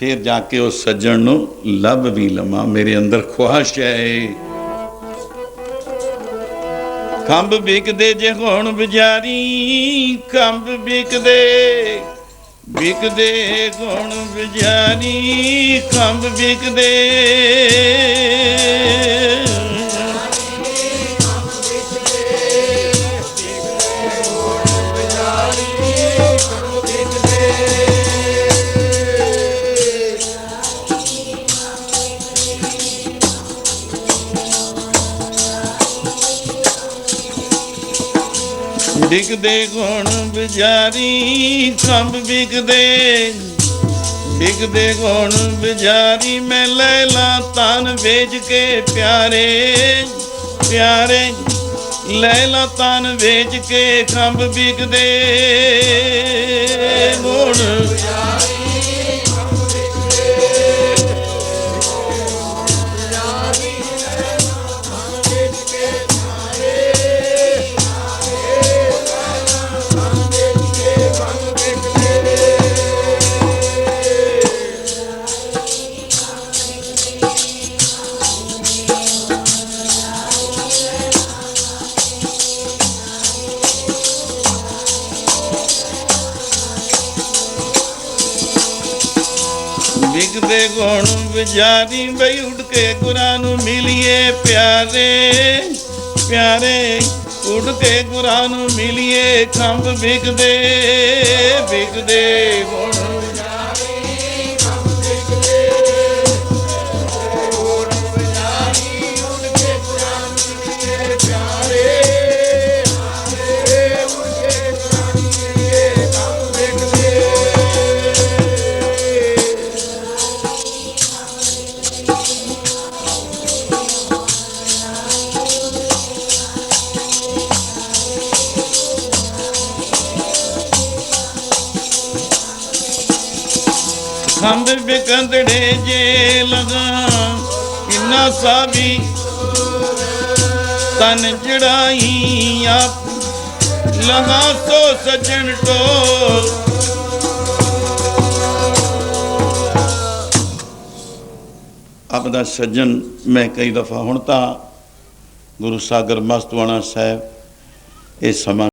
ਫਿਰ ਜਾ ਕੇ ਉਸ ਸੱਜਣ ਨੂੰ ਲੱਭ ਵੀ ਲਵਾਂ, ਮੇਰੇ ਅੰਦਰ ਖੁਆਸ਼ ਹੈ। ਖੰਭ ਵਿਕਦੇ ਜੇ ਹੁਣ ਬਜ਼ਾਰੀ ਖੰਭ ਵਿਕਦੇ ਵਿਕਦੇ ਗੁਣ ਬਜ਼ਾਰੀ ਖੰਭ ਵਿਕਦੇ। ਵਿਕਦੇ ਗੁਣ ਬਜ਼ਾਰੀ ਖੰਭ ਵਿਕਦੇ ਵਿਕਦੇ ਗੁਣ ਬਜ਼ਾਰੀ, ਮੈਂ ਲੈ ਲਾ ਤਨ ਵੇਚ ਕੇ ਪਿਆਰੇ। ਪਿਆਰੇ, ਲੈ ਲਾ ਤਨ ਵੇਚ ਕੇ ਖੰਭ ਵਿਕਦੇ ਗੁਣ ਵਿਕਦੇ ਗੁਣ ਵਿਚਾਰੀ ਬਈ ਉੱਡ ਕੇ ਗੁਰਾਂ ਨੂੰ ਮਿਲੀਏ ਪਿਆਰੇ ਪਿਆਰੇ, ਉੱਡ ਕੇ ਗੁਰਾਂ ਨੂੰ ਮਿਲੀਏ ਖੰਭ ਵਿਕਦੇ ਵਿਕਦੇ ਗੁਣ ਖੰਭ ਵਿਕੰਦੜੇ ਜੇ ਲਗਾ, ਕਿੰਨਾ ਸਾਬੀ। ਤਨ ਜੜਾਈ ਆਪ, ਲਗਾ ਸੋ ਸਜਣ ਟੋਲ ਆਪਦਾ ਸੱਜਣ ਮੈਂ ਕਈ ਦਫਾ ਹੁਣ ਤਾਂ ਗੁਰੂ ਸਾਗਰ ਮਸਤਵਾਣਾ ਸਾਹਿਬ, ਇਹ ਸਮਾਂ